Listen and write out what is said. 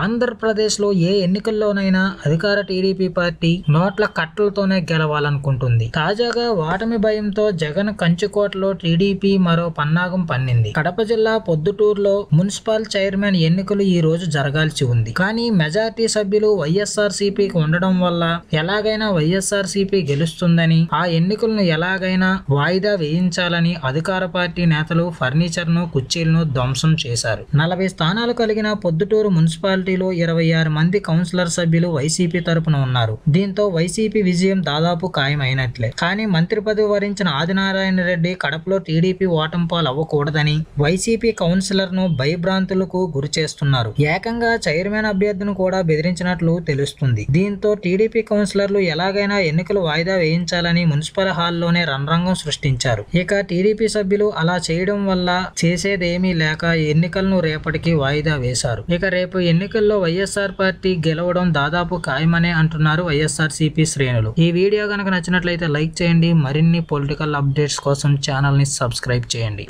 ఆంధ్రప్రదేశ్లో ఏ ఎన్నికల్లోనైనా అధికార TDP party నోట్ల కట్టలతోనే గెలవాలనుకుంటుంది. తాజాగా వాటమి భయంతో జగన్ కంచుకోటలో టీడీపీ మరో పన్నాగం పన్నింది. కడప జిల్లా పొద్దుటూరులో మున్సిపల్ చైర్మన్ ఎన్నికలు ఈ రోజు జరగాల్సి ఉంది. కానీ మెజార్టీ సభ్యులు వైఎస్ఆర్ సిపికి ఉండడం వల్ల ఎలాగైనా వైఎస్ఆర్ సిపి గెలుస్తుందని ఆ ఎన్నికలను ఎలాగైనా వాయిదా వేయించాలని అధికార పార్టీ నేతలు ఫర్నిచర్ను కుర్చీలను ధ్వంసం చేశారు. నలభై స్థానాలు కలిగిన పొద్దుటూరు మున్సిపాలిటీలో ఇరవై ఆరు మంది కౌన్సిలర్ సభ్యులు వైసీపీ తరపున ఉన్నారు. దీంతో వైసీపీ విజయం దాదాపు ఖాయమైనట్లే. కానీ మంత్రి పదవి వరించిన ఆదినారాయణ రెడ్డి కడపలో టీడీపీ ఓటమి పాలు అవ్వకూడదని వైసీపీ కౌన్సిలర్ను భయభ్రాంతులకు గురి చేస్తున్నారు. ఏకంగా చైర్మన్ అభ్యర్థిని కూడా బెదిరించినట్లు తెలుస్తుంది. దీంతో టీడీపీ కౌన్సిలర్లు ఎలాగైనా ఎన్నికలు వాయిదా వేయించాలని మున్సిపల్ హాల్లోనే రణరంగం సృష్టించారు. ఇక టీడీపీ సభ్యులు అలా చేయడం వల్ల చేసేదేమీ లేక ఎన్నికలను రేపటికి వాయిదా వేశారు. ఇక రేపు ఎన్నికల్లో వైఎస్ఆర్ పార్టీ గెలవడం దాదాపు ఖాయమనే అంటున్నారు వైఎస్ఆర్ సిపి శ్రేణులు. ఈ వీడియో కనుక నచ్చినట్లయితే లైక్ చేయండి. మరిన్ని పొలిటికల్ అప్డేట్స్ కోసం ఛానల్ని సబ్స్క్రైబ్ చేయండి.